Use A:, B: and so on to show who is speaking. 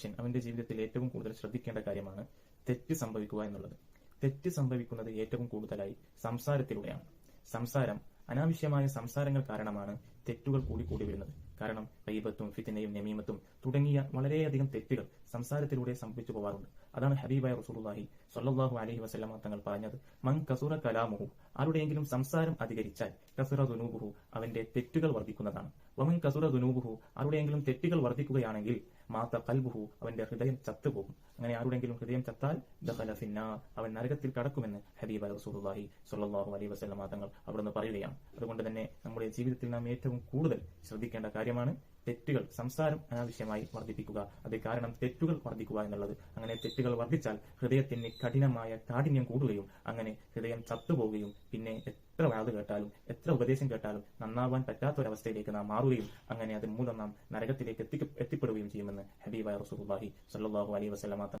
A: മനുഷ്യൻ അവന്റെ ജീവിതത്തിൽ ഏറ്റവും കൂടുതൽ ശ്രദ്ധിക്കേണ്ട കാര്യമാണ് തെറ്റ് സംഭവിക്കുക എന്നുള്ളത്. തെറ്റ് സംഭവിക്കുന്നത് ഏറ്റവും കൂടുതലായി സംസാരത്തിലൂടെയാണ്. സംസാരം അനാവശ്യമായ സംസാരങ്ങൾ കാരണമാണ് തെറ്റുകൾ കൂടി കൂടി വരുന്നത്. കാരണം റൈബത്തും ഫിത്തിനയും നമീമത്തും തുടങ്ങിയ വളരെയധികം തെറ്റുകൾ സംസാരത്തിലൂടെ സംഭവിച്ചു പോവാറുണ്ട്. അതാണ് ഹബീബായ റസൂലുള്ളാഹി സ്വല്ലല്ലാഹു അലൈഹി വസല്ലമ തങ്ങൾ പറഞ്ഞത്. മൻ കസുറ കലാമുഹു ആരുടെയെങ്കിലും സംസാരം അധികരിച്ചാൽ കസുറ ദുനൂബുഹു അവന്റെ തെറ്റുകൾ വർദ്ധിക്കുന്നതാണ്. വമൻ കസുറ ദുനൂബുഹു ആരുടെയെങ്കിലും തെറ്റുകൾ വർദ്ധിക്കുകയാണെങ്കിൽ മാത്ത കൽബുഹു അവന്റെ ഹൃദയം ചത്തുപോകും. അങ്ങനെ ആരുടെങ്കിലും ഹൃദയം ചത്താൽ ദഹലസിന്ന അവൻ നരകത്തിൽ കടക്കുമെന്ന് ഹബീബ് റസൂലുള്ളാഹി സ്വല്ലല്ലാഹു അലൈഹി വസല്ലമ തങ്ങൾ അവിടുന്ന് പറയുകയാണ്. അതുകൊണ്ട് തന്നെ നമ്മുടെ ജീവിതത്തിൽ നാം ഏറ്റവും കൂടുതൽ ശ്രദ്ധിക്കേണ്ട കാര്യമാണ് തെറ്റുകൾ സംസാരം അനാവശ്യമായി വർദ്ധിപ്പിക്കുക. അത് കാരണം തെറ്റുകൾ വർദ്ധിക്കുക എന്നുള്ളത്. അങ്ങനെ തെറ്റുകൾ വർദ്ധിച്ചാൽ ഹൃദയത്തിന് കഠിനമായ കാഠിന്യം കൂടുകയും അങ്ങനെ ഹൃദയം ചത്തുപോവുകയും പിന്നെ എത്ര വാത് കേട്ടാലും എത്ര ഉപദേശം കേട്ടാലും നന്നാവാൻ പറ്റാത്ത ഒരവസ്ഥയിലേക്ക് നാം മാറുകയും അങ്ങനെ അത് മൂലം നാം നരകത്തിലേക്ക് എത്തി എത്തിപ്പെടുകയും ചെയ്യുമെന്ന് ഹബീബായ റസൂലുള്ളാഹി സല്ലാഹു അലൈഹി വസല്ലമ